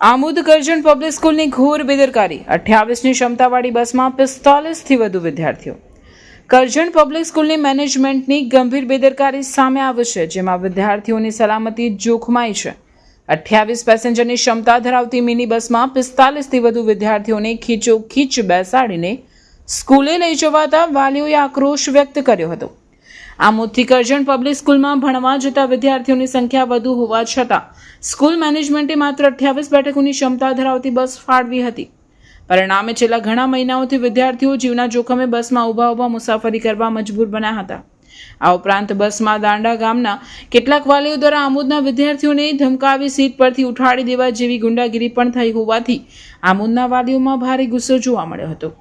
Amod Karjan public સ્કૂલની ઘોર બેદરકારી. અઠ્યાવીસની ક્ષમતાવાળી બસમાં પિસ્તાલીસથી વધુ વિદ્યાર્થીઓ. કરજણ પબ્લિક સ્કૂલની મેનેજમેન્ટની ગંભીર બેદરકારી સામે આવી છે, જેમાં વિદ્યાર્થીઓની સલામતી જોખમાઈ છે. અઠ્યાવીસ પેસેન્જરની ક્ષમતા ધરાવતી મિની બસમાં પિસ્તાલીસથી વધુ વિદ્યાર્થીઓને ખીચોખીચ બેસાડીને સ્કૂલે લઈ જવાતા વાલીઓએ આક્રોશ વ્યક્ત કર્યો હતો. આમોદથી કરજણ પબ્લિક સ્કૂલમાં ભણવા જતા વિદ્યાર્થીઓની સંખ્યા વધુ હોવા છતાં, સ્કૂલ મેનેજમેન્ટે માત્ર અઠ્યાવીસ બેઠકોની ક્ષમતા ધરાવતી બસ ફાળવી હતી. પરિણામે છેલ્લા ઘણા મહિનાઓથી વિદ્યાર્થીઓ જીવના જોખમે બસમાં ઊભા ઊભા મુસાફરી કરવા મજબૂર બન્યા હતા. આ ઉપરાંત બસમાં દાંડા ગામના કેટલાક વાલીઓ દ્વારા આમોદના વિદ્યાર્થીઓને ધમકાવી સીટ પરથી ઉઠાડી દેવા જેવી ગુંડાગીરી પણ થઈ હોવાથી, આમોદના વાલીઓમાં ભારે ગુસ્સો જોવા મળ્યો હતો.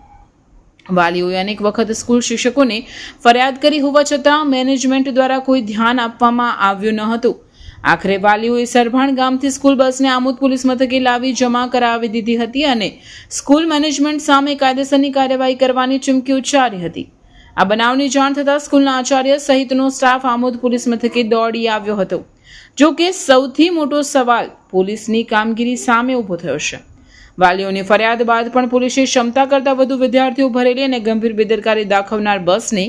વાલીઓએ અનેક વખત સ્કૂલ શિક્ષકોને ફરિયાદ કરી હોવા છતાં મેનેજમેન્ટ દ્વારા કોઈ ધ્યાન આપવામાં આવ્યું ન હતું. આખરે વાલીઓએ સરભાણ ગામથી સ્કૂલ બસને આમોદ પોલીસ મથકે લાવી જમા કરાવી દીધી હતી અને સ્કૂલ મેનેજમેન્ટ સામે કાયદેસરની કાર્યવાહી કરવાની ચીમકી ઉચ્ચારી હતી. આ બનાવની જાણ થતાં સ્કૂલના આચાર્ય સહિતનો સ્ટાફ આમોદ પોલીસ મથકે દોડી આવ્યો હતો. જો કે સૌથી મોટો સવાલ પોલીસની કામગીરી સામે ઊભો થયો છે. વાલીઓની ફરિયાદ બાદ પણ પોલીસે ક્ષમતા કરતાં વધુ વિદ્યાર્થીઓ ભરેલી અને ગંભીર બેદરકારી દાખવનાર બસને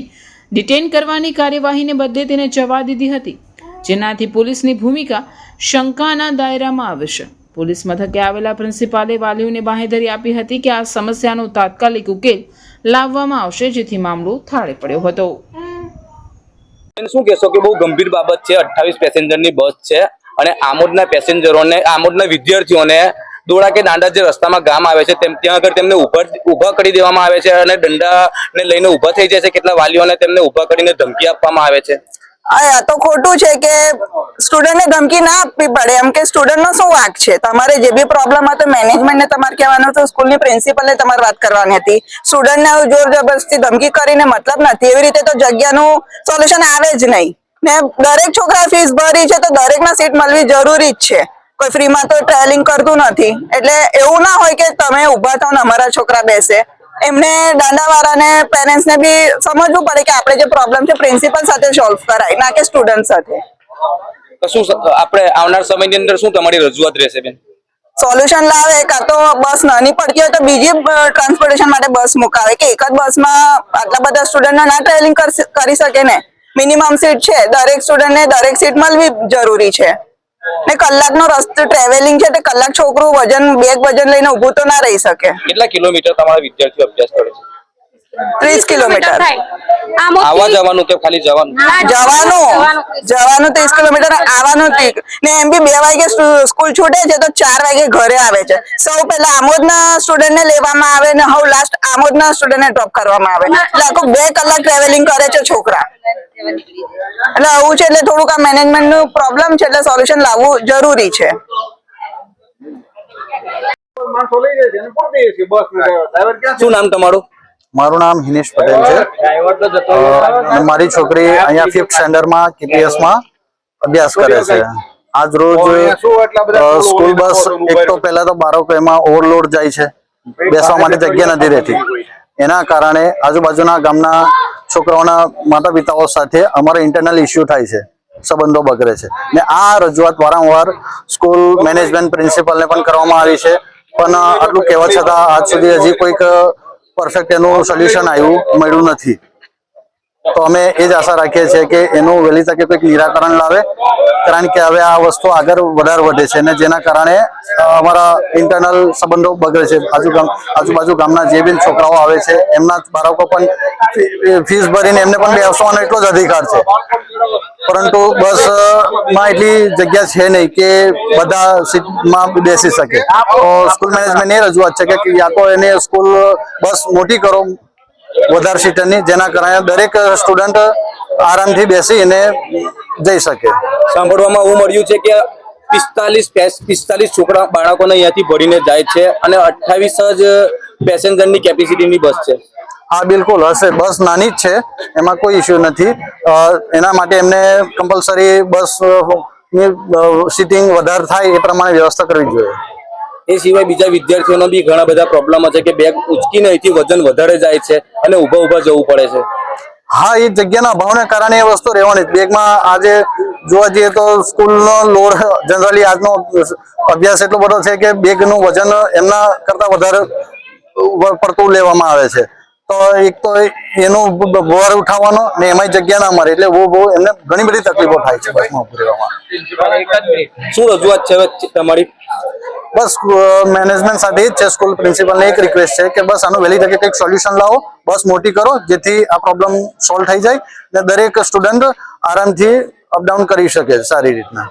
ડિટેન કરવાની કાર્યવાહીને બદલે તેને જવા દીધી હતી, જેનાથી પોલીસની ભૂમિકા શંકાના દાયરામાં આવે છે. પોલીસ મથકે આવેલા પ્રિન્સિપાલે વાલીઓને બાહેધરી આપી હતી કે આ સમસ્યાનો તાત્કાલિક ઉકેલ લાવવામાં આવશે, જેથી મામલો થાળે પડ્યો હતો. શું કહેશો કે બહુ ગંભીર બાબત છે? અઠ્ઠાવીસ પેસેન્જરની બસ છે અને આમોદના પેસેન્જરોને, આમોદના વિદ્યાર્થીઓને દોડા કે દાંડા જે રસ્તામાં ગામ આવે છે, તેમ ત્યાં આગળ તેમને ઊભા ઊભા કરી દેવામાં આવે છે અને દંડાને લઈને ઊભા થઈ જાય છે. કેટલા વાલીઓને તેમને ઊભા કરીને ધમકી આપવામાં આવે છે. આ તો ખોટું છે કે સ્ટુડન્ટને ધમકી ના આપવી પડે. એમ કે સ્ટુડન્ટનો શું વાંક છે? તમારે જે બી પ્રોબ્લેમ હતો મેનેજમેન્ટને તમારે કહેવાનું હતું સ્કૂલની પ્રિન્સિપલને તમારે વાત કરવાની હતી. સ્ટુડન્ટને જોર જબરદસ્તી ધમકી કરીને મતલબ નથી. એવી રીતે તો જગ્યાનું સોલ્યુશન આવે જ નહીં. ને દરેક છોકરા ફીસ ભરી છે, તો દરેકના સીટ મળવી જરૂરી જ છે. કોઈ ફ્રીમાં તો ટ્રાવેલિંગ કરતું નથી. એટલે એવું ના હોય કે તમે ઊભા થાવ ને અમારા છોકરા બેસે. એમને દાંડાવાળાને પેરેન્ટ્સને બી સમજવું પડે કે આપણે જે પ્રોબ્લેમ છે પ્રિન્સિપલ સાથે સોલ્વ કરાય ના કે સ્ટુડન્ટ સાથે. શું આપણે આવનાર સમયની અંદર શું તમારી રજૂઆત રહેશે બેન? સોલ્યુશન લાવે કાં તો બસ નાની પડતી હોય તો બીજી ટ્રાન્સપોર્ટેશન માટે બસ મુકાવે કે એક જ બસમાં આટલા બધા સ્ટુડન્ટ ના ટ્રાવેલિંગ કરી શકે ને? મિનિમમ સીટ છે દરેક સ્ટુડન્ટને દરેક સીટ મળવી જરૂરી છે. ને કલાકનો રસ્તો ટ્રાવેલિંગ છે તે કલાક છોકરું વજન બેગ વજન લઈને ઊભું તો ના રહી શકે. કેટલા કિલોમીટર તમારા વિદ્યાર્થીઓ અભ્યાસ કરે છે? ત્રીસ કિલોમીટર. આવા જવાનું કે ખાલી જવાનું? જવાનું. જવાનું. ત્રીસ કિલોમીટર આવવાનું ને એમ બી બે વાગે સ્કૂલ છૂટે છે તો ચાર વાગે ઘરે આવે છે. સૌ પહેલા આમોદના સ્ટુડન્ટ ને લેવામાં આવે ને હવે લાસ્ટ આમોદના સ્ટુડન્ટ ને ડ્રોપ કરવામાં આવે. એટલે આખું બે કલાક ટ્રાવેલિંગ કરે છે છોકરા. એટલે આવું છે એટલે થોડુંક આ મેનેજમેન્ટનું પ્રોબ્લેમ છે એટલે સોલ્યુશન લાવવું જરૂરી છે? શું નામ તમારું? મારું નામ હિનેશ પટેલ છે. મારી છોકરી અહીંયા ફિફ્થ સ્ટેન્ડર્ડમાં કેપીએસમાં અભ્યાસ કરે છે. આજ રોજ સ્કૂલો બસ એક તો. પહેલા તો બાળકો એમાં ઓવરલોડ જાય છે. બેસવા માટે જગ્યા નથી રહેતી. એના કારણે આજુબાજુના ગામના છોકરાઓના માતા પિતાઓ સાથે અમારો ઇન્ટરનલ ઇસ્યુ થાય છે. સંબંધો બગડે છે. ને આ રજૂઆત વારંવાર સ્કૂલ મેનેજમેન્ટ પ્રિન્સિપલને પણ કરવામાં આવી છે. પણ આટલું કહેવા છતાં આજ સુધી હજી કોઈક પરફેક્ટ એનું સોલ્યુશન આવ્યું, મળ્યું નથી. તો અમે એ જ આશા રાખીએ છીએ કે એનું વહેલી તકે કંઈક નિરાકરણ લાવે, કારણ કે હવે આ વસ્તુ આગળ વધારે વધે છે અને જેના કારણે અમારા ઇન્ટરનલ સંબંધો બગડે છે. આજુબાજુ ગામના જે બી છોકરાઓ આવે છે, એમના બાળકો પણ ફીસ ભરીને એમને પણ બેસવાનો એટલો જ અધિકાર છે. પરંતુ બસ, માં એટલી જગ્યા છે નહીં કે બધા સીટમાં બેસી શકે. તો સ્કૂલ મેનેજમેન્ટ એ રજૂઆત છે કે યા તો એને સ્કૂલ બસ મોટી કરો, વધારે સીટરની જેના કારણે દરેક સ્ટુડન્ટ આરામથી બેસીને જઈ શકે. સાંભળવામાં એવું મળ્યું છે કે પિસ્તાલીસ પિસ્તાલીસ છોકરા બાળકોને અહીંયાથી ભરીને જાય છે અને અઠ્ઠાવીસ જ પેસેન્જરની કેપેસિટીની બસ છે. હા બિલકુલ હશે. બસ નાની જ છે. એમાં કોઈ ઇશ્યુ નથી. એના માટે એમને કમ્પલસરી બસ સીટિંગ વધારે થાય એ પ્રમાણે વ્યવસ્થા કરવી જોઈએ. એ સિવાય બીજા વિદ્યાર્થીઓનો બી ઘણા બધા પ્રોબ્લેમ છે કે બેગ ઉચકીને અહીંથી વજન વધારે જાય છે અને ઊભા ઊભા જવું પડે છે. હા એ જગ્યાના અભાવને કારણે એ વસ્તુ રહેવાની બેગમાં આજે જોવા જઈએ તો સ્કૂલનો લોડ જનરલી આજનો અભ્યાસ એટલો બધો છે કે બેગનું વજન એમના કરતાં વધારે પડતું લેવામાં આવે છે. તો એક તો એનું બ- બ- ઉઠાવવાનો ને એમાંય જગ્યા ના મળે એટલે બહુ બહુ એમને ઘણી બધી તકલીફો થાય છે બસમાં ઊભી રહેવામાં. શું રજૂઆત છે તમારી? બસ મેનેજમેન્ટ સાથે જ છે સ્કૂલ પ્રિન્સિપલને એક રિક્વેસ્ટ છે કે બસ આનું વહેલી તકે કંઈક સોલ્યુશન લાવો. બસ મોટી કરો જેથી આ પ્રોબ્લેમ સોલ્વ થઈ જાય ને દરેક સ્ટુડન્ટ આરામથી અપડાઉન કરી શકે સારી રીતના.